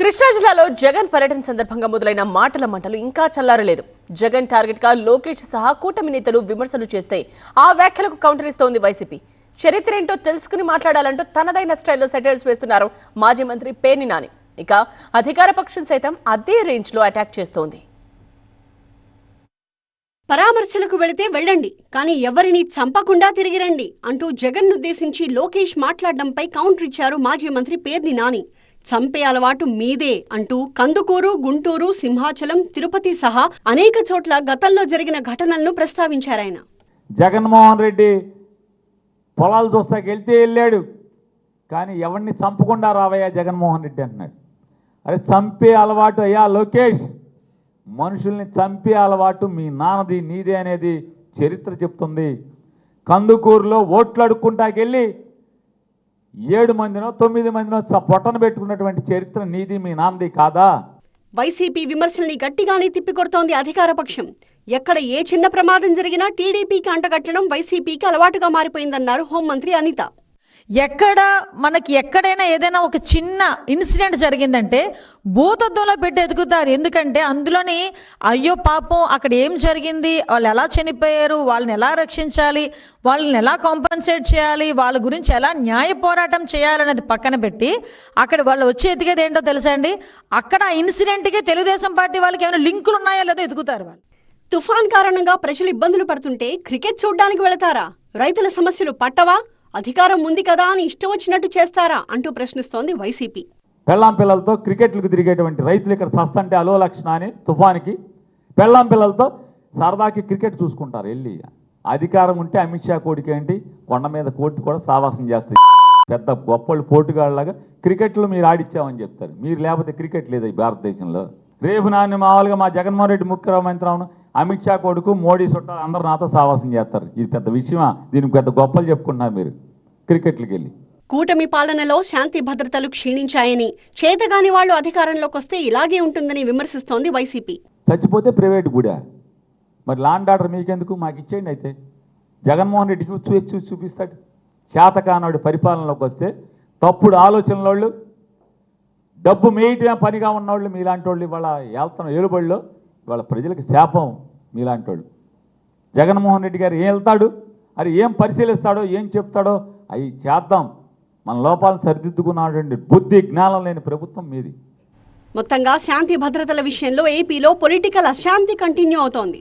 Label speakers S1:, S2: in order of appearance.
S1: కృష్ణా జిల్లాలో జగన్ పర్యటన సందర్భంగా మొదలైన మాటల మంటలు ఇంకా చల్లారలేదు. జగన్ టార్గెట్గా లోకేష్ సహా కూటమి నేతలు విమర్శలు చేస్తే ఆ వ్యాఖ్యలకు కౌంటర్ ఇస్తోంది వైసీపీ. చరిత్ర ఏంటో తెలుసుకుని మాట్లాడాలంటూ తనదైన స్టైల్లో సెటైల్స్ వేస్తున్నారు మాజీ మంత్రి పేర్ని నాని. ఇక అధికార పక్షం సైతం అదే రేంజ్లో అటాక్ చేస్తోంది.
S2: పరామర్శలకు వెళితే వెళ్ళండి కానీ ఎవరిని చంపకుండా తిరిగి రండి అంటూ జగన్ ఉద్దేశించి లోకేష్ మాట్లాడడంపై కౌంటర్ ఇచ్చారు మాజీ మంత్రి పేర్ని నాని. చంపే అలవాటు మీదే అంటూ కందుకూరు గుంటూరు సింహాచలం తిరుపతి సహా అనేక చోట్ల గతంలో జరిగిన ఘటనలను ప్రస్తావించారాయన
S3: జగన్మోహన్ రెడ్డి పొలాలు చూస్తాకి వెళ్తే వెళ్ళాడు. కానీ ఎవరిని చంపకుండా రావయ్యా జగన్మోహన్ రెడ్డి అన్నాడు అరే చంపే అలవాటు అయ్యా లోకేష్. మనుషుల్ని చంపే అలవాటు మీ నాన్నది నీదే అనేది చరిత్ర చెప్తుంది. కందుకూరులో ఓట్లు అడుక్కుంటాకెళ్ళి ఏడు మందినో తొమ్మిది మందినో పొట్టను పెట్టుకున్నటువంటి చరిత్ర నీది మీ నాన్నది కాదా?
S2: వైసీపీ విమర్శల్ని గట్టిగానే తిప్పికొడుతోంది అధికార పక్షం. ఎక్కడ ఏ చిన్న ప్రమాదం జరిగినా టీడీపీకి అంటగట్టడం వైసీపీకి అలవాటుగా మారిపోయిందన్నారు హోంమంత్రి అనిత.
S4: ఎక్కడ మనకి ఎక్కడైనా ఏదైనా ఒక చిన్న ఇన్సిడెంట్ జరిగిందంటే భూతత్వంలో పెట్టి ఎదుగుతారు. ఎందుకంటే అందులోని అయ్యో పాపం అక్కడ ఏం జరిగింది? వాళ్ళు ఎలా చనిపోయారు? వాళ్ళని ఎలా రక్షించాలి? వాళ్ళని ఎలా కాంపన్సేట్ చేయాలి? వాళ్ళ గురించి ఎలా న్యాయ పోరాటం చేయాలనేది పక్కన పెట్టి అక్కడ వాళ్ళు వచ్చి ఎదిగేది ఏంటో తెలుసా అండి? అక్కడ ఆ ఇన్సిడెంట్కి తెలుగుదేశం పార్టీ వాళ్ళకి ఏమైనా లింకులు ఉన్నాయో లేదో ఎదుగుతారు వాళ్ళు?
S2: తుఫాన్ కారణంగా ప్రజలు ఇబ్బందులు పడుతుంటే క్రికెట్ చూడడానికి వెళతారా? రైతుల సమస్యలు పట్టవా? అధికారం ఉంది కదా అని ఇష్టం వచ్చినట్టు చేస్తారా అంటూ ప్రశ్నిస్తోంది వైసీపీ.
S3: పెళ్ళాం పిల్లలతో క్రికెట్లకు తిరిగేటువంటి రైతులు ఇక్కడ సస్తంటే అలో లక్షణ అని తుఫానికి పెళ్ళాం పిల్లలతో సరదాకి క్రికెట్ చూసుకుంటారు వెళ్ళి. అధికారం ఉంటే అమిత్ షా కోడికి ఏంటి? కొండ మీద కోర్టు కూడా సావాసం చేస్తాయి. పెద్ద గొప్పలు పోటుగాళ్ళలాగా క్రికెట్లో మీరు ఆడిచ్చామని చెప్తారు. మీరు లేకపోతే క్రికెట్ లేదు ఈ భారతదేశంలో? రేపు నాన్న మామూలుగా మా జగన్మోహన్ రెడ్డి ముఖ్యమంత్రి అవును. అమిత్ షా కొడుకు మోడీ చుట్టాలు అందరూ నాతో సావాసం చేస్తారు. ఇది పెద్ద విషయమా? దీనికి పెద్ద గొప్పలు చెప్పుకుంటున్నారు మీరు. క్రికెట్లకు వెళ్ళి.
S2: కూటమి పాలనలో శాంతి భద్రతలు క్షీణించాయని చేతగాని వాళ్ళు అధికారంలోకి వస్తే ఇలాగే ఉంటుందని విమర్శిస్తోంది వైసీపీ.
S3: చచ్చిపోతే ప్రైవేట్ గుడా? మరి లాండ్ ఆర్డర్ మీకెందుకు? మాకు ఇచ్చేయండి అయితే. జగన్మోహన్ రెడ్డికి చూసి చూసి చూపిస్తాడు. చేతకానోడి పరిపాలనలోకి వస్తే తప్పుడు ఆలోచనలోళ్ళు డబ్బు మేయటమే పనిగా ఉన్నవాళ్ళు మీలాంటి వాళ్ళు ఇవాళ వెళ్తున్న ఏలుబడిలో ఇవాళ ప్రజలకు శాపం. మీలాంటి వాళ్ళు జగన్మోహన్ రెడ్డి గారు ఏం వెళ్తాడు? అది ఏం పరిశీలిస్తాడో ఏం చెప్తాడో అవి చేద్దాం. మన లోపాలను సరిదిద్దుకున్నాడండి. బుద్ధి జ్ఞానం లేని ప్రభుత్వం మీది.
S2: మొత్తంగా శాంతి భద్రతల విషయంలో ఏపీలో పొలిటికల్ అశాంతి కంటిన్యూ అవుతోంది.